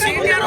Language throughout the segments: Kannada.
ಸೀನಿಯರ್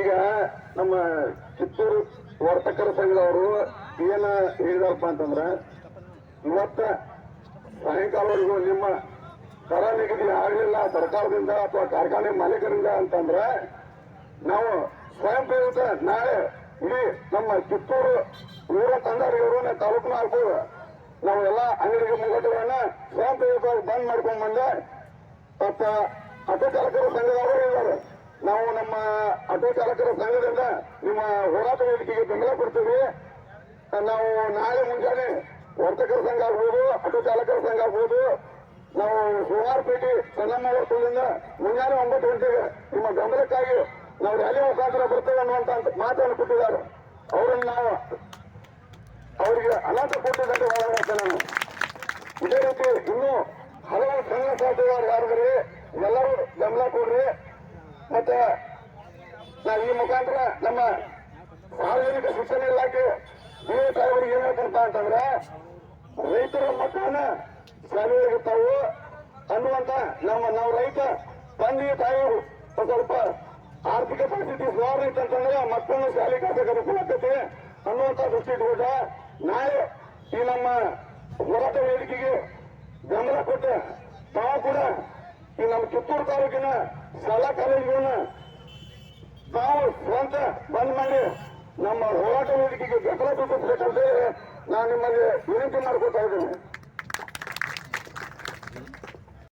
ಈಗ ನಮ್ಮ ಚಿತ್ತೂರು ವರ್ತಕರ ಸಂಘದವರು ಏನ ಹೇಳಿದಾರಪ್ಪ ಅಂತಂದ್ರ ಇವತ್ತ ಸಾಯಂಕಾಲವರೆಗೂ ನಿಮ್ಮ ದರ ನಿಗದಿ ಆಗಲಿಲ್ಲ. ಸರ್ಕಾರದಿಂದ ಅಥವಾ ಕಾರ್ಖಾನೆ ಮಾಲೀಕರಿಂದ ಅಂತಂದ್ರೆ ನಾವು ಸ್ವಯಂ ಪ್ರೇರಿತ ನಾಳೆ ಇಡೀ ನಮ್ಮ ಕಿತ್ತೂರು ತಂದಾರಿಯವರು ತಾಲೂಕು ಆಗ್ಬೋದು. ನಾವು ಎಲ್ಲ ಅಂಗಡಿಗೆ ಮುಂಗಟ್ಟುಗಳನ್ನ ಸ್ವಯಂ ಪ್ರೇರಿತವಾಗಿ ಬಂದ್ ಮಾಡ್ಕೊಂಡ್ ಬಂದೆ. ಮತ್ತ ಆಟೋ ಚಾಲಕರ ಸಂಘದವರು ಇದ್ದಾರೆ. ನಾವು ನಮ್ಮ ಅಟೋ ಚಾಲಕರ ಸಂಘದಿಂದ ನಿಮ್ಮ ಹೋರಾಟ ವೇದಿಕೆಗೆ ಬೆಂಬಲ ಕೊಡ್ತೀವಿ. ನಾವು ನಾಳೆ ಮುಂಜಾನೆ ವರ್ತಕರ ಸಂಘ ಆಗ್ಬೋದು, ಆಟೋ ಚಾಲಕರ ಸಂಘ ಆಗ್ಬೋದು. ನಾವು ಸುಮಾರುಪೇಟೆ ಚೆನ್ನಮ್ಮ ವರ್ತದಿಂದ ಮುಂಜಾನೆ ಒಂಬತ್ತು ಗಂಟೆಗೆ ನಿಮ್ಮ ಗಮನಕ್ಕಾಗಿ ನಾವು ರ್ಯಾಲಿ ಮುಖಾಂತರ ಬರ್ತೇವೆ ಅನ್ನುವಂತ ಮಾತನ್ನು ಕೊಟ್ಟಿದ್ದಾರೆ. ಅವರನ್ನು ನಾವು ಅವರಿಗೆ ಅನಾಥ ಕೊಟ್ಟಿದ್ದಂತೆ ಮಾಡ್ತೇನೆ ನಾನು. ಇದೇ ರೀತಿ ಇನ್ನೂ ಹಲವು ಸಂಘ ಸಂಸ್ಥೆಗಳು ಯಾರಿದ್ರೆ ಎಲ್ಲರೂ ಗಮನ ಕೊಡ್ರಿ. ಮತ್ತೆ ನಾವು ಈ ಮುಖಾಂತರ ನಮ್ಮ ಸಾರ್ವಜನಿಕ ಶಿಕ್ಷಣ ಇಲಾಖೆ ನೀವು ಸಾಹೇಬರಿಗೆ ಏನ್ ಹೇಳ್ತಂತ ಅಂತಂದ್ರೆ ರೈತರ ಮಕ್ಕಳನ್ನ ತಾವು ಅನ್ನುವಂತ ನಮ್ಮ ನಾವು ರೈತ, ತಂದೆ, ತಾಯಿ ಸ್ವಲ್ಪ ಆರ್ಥಿಕ ಪರಿಸ್ಥಿತಿ ಸುಧಾರಣೆ ಅಂತಂದ್ರೆ ಮಕ್ಕಳನ್ನು ಶಾಲೆ ಕಳ್ಸಕ್ಕೆ ಅನುಕೂಲ ಆಗ್ತೈತಿ ಅನ್ನುವಂತ ದೃಷ್ಟಿ ಇಟ್ಕೊಂಡ ನಾಳೆ ಈ ನಮ್ಮ ಹೋರಾಟ ವೇದಿಕೆಗೆ ಬೆಂಬಲ ಕೊಟ್ಟ ತಾವು ಕೂಡ ಈ ನಮ್ಮ ಕಿತ್ತೂರು ತಾಲೂಕಿನ ಶಾಲಾ ಕಾಲೇಜುಗಳನ್ನ ತಾವು ಸ್ವಂತ ಬಂದ್ ಮಾಡಿ ನಮ್ಮ ಹೋರಾಟ ವೇದಿಕೆಗೆ ಬೆಂಬಲ ಸೂಚಿಸಬೇಕಂತ ನಾನು ನಿಮ್ಮಲ್ಲಿ ವಿನಂತಿ ಮಾಡ್ಕೊತಾ ಇದ್ದೇನೆ.